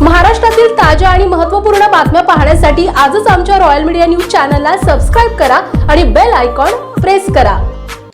महाराष्ट्रातील ताज्या आणि महत्त्वपूर्ण बातम्या पाहण्यासाठी आजच आमच्या रॉयल मीडिया न्यूज चॅनलला सबस्क्राईब करा आणि बेल आयकॉन प्रेस करा.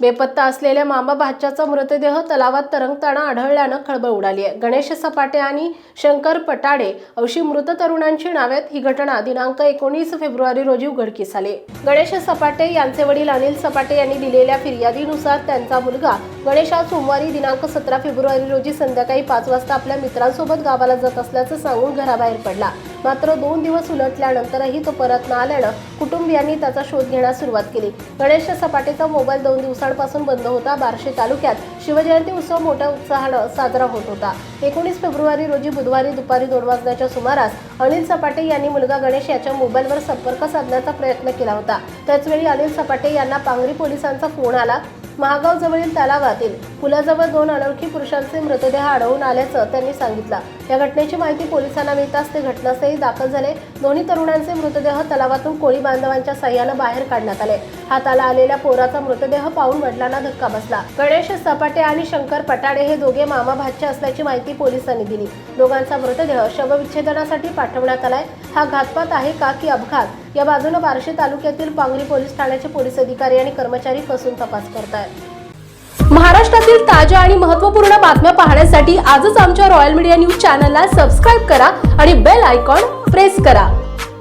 बेपत्ता असलेल्या मामा भाच्याचा मृतदेह तलावात तरंगताना आढळल्यानं खळबळ उडाली आहे. गणेश सपाटे आणि शंकर पटाडे अशी मृत तरुणांची नावेत ही घटना दिनांक एकोणीस फेब्रुवारी रोजी उघडकीस आली. गणेश सपाटे यांचे वडील अनिल सपाटे यांनी दिलेल्या फिर्यादीनुसार त्यांचा मुलगा गणेश आज सोमवारी दिनांक सतरा फेब्रुवारी रोजी संध्याकाळी पाच वाजता आपल्या मित्रांसोबत गावाला जात असल्याचं सांगून घराबाहेर पडला. मात्र दोन दिवस उलटल्यानंतरही तो परत न आल्यानं कुटुंबियांनी त्याचा शोध घेण्यास सुरुवात केली. गणेश सपाटेचा मोबाईल दोन दिवसांपासून बंद होता. बार्शी तालुक्यात शिवजयंती उत्सव मोठ्या उत्साहानं साजरा होत होता. एकोणीस फेब्रुवारी रोजी बुधवारी दुपारी दोन वाजण्याच्या सुमारास अनिल सपाटे यांनी मुलगा गणेश याच्या मोबाईलवर संपर्क साधण्याचा प्रयत्न केला होता. त्याचवेळी अनिल सपाटे यांना पांगरी पोलिसांचा फोन आला. महागाव जवळील तलावातील पुलाजवळ दोन अनोळखी पुरुषांचे मृतदेह आढळून आल्याचं त्यांनी सांगितलं. या घटनेची माहिती पोलिसांना मिळताच ते घटनास्थळी दाखल झाले. दोन्ही तरुणांचे मृतदेह तलावातून कोळी बांधवांच्या सह्यानं बाहेर काढण्यात आले. हाताला आलेल्या पोराचा मृतदेह पाहून वडिलांना धक्का बसला. गणेश सपाटे आणि शंकर पटाडे हे दोघे मामा भाचे असल्याची माहिती पोलिसांनी दिली. दोघांचा मृतदेह शवविच्छेदनासाठी पाठवण्यात आलाय. हा घातपात आहे का की अपघात? या बाजूने बार्शी तालुक्यातील पांगरी पोलीस ठाण्याचे पोलीस अधिकारी आणि कर्मचारी कसून तपास करतायत. महाराष्ट्रातील ताज्या आणि महत्त्वपूर्ण बातम्या पाहण्यासाठी आजच आमच्या रॉयल मीडिया न्यूज चॅनलला सबस्क्राईब करा आणि बेल आयकॉन प्रेस करा.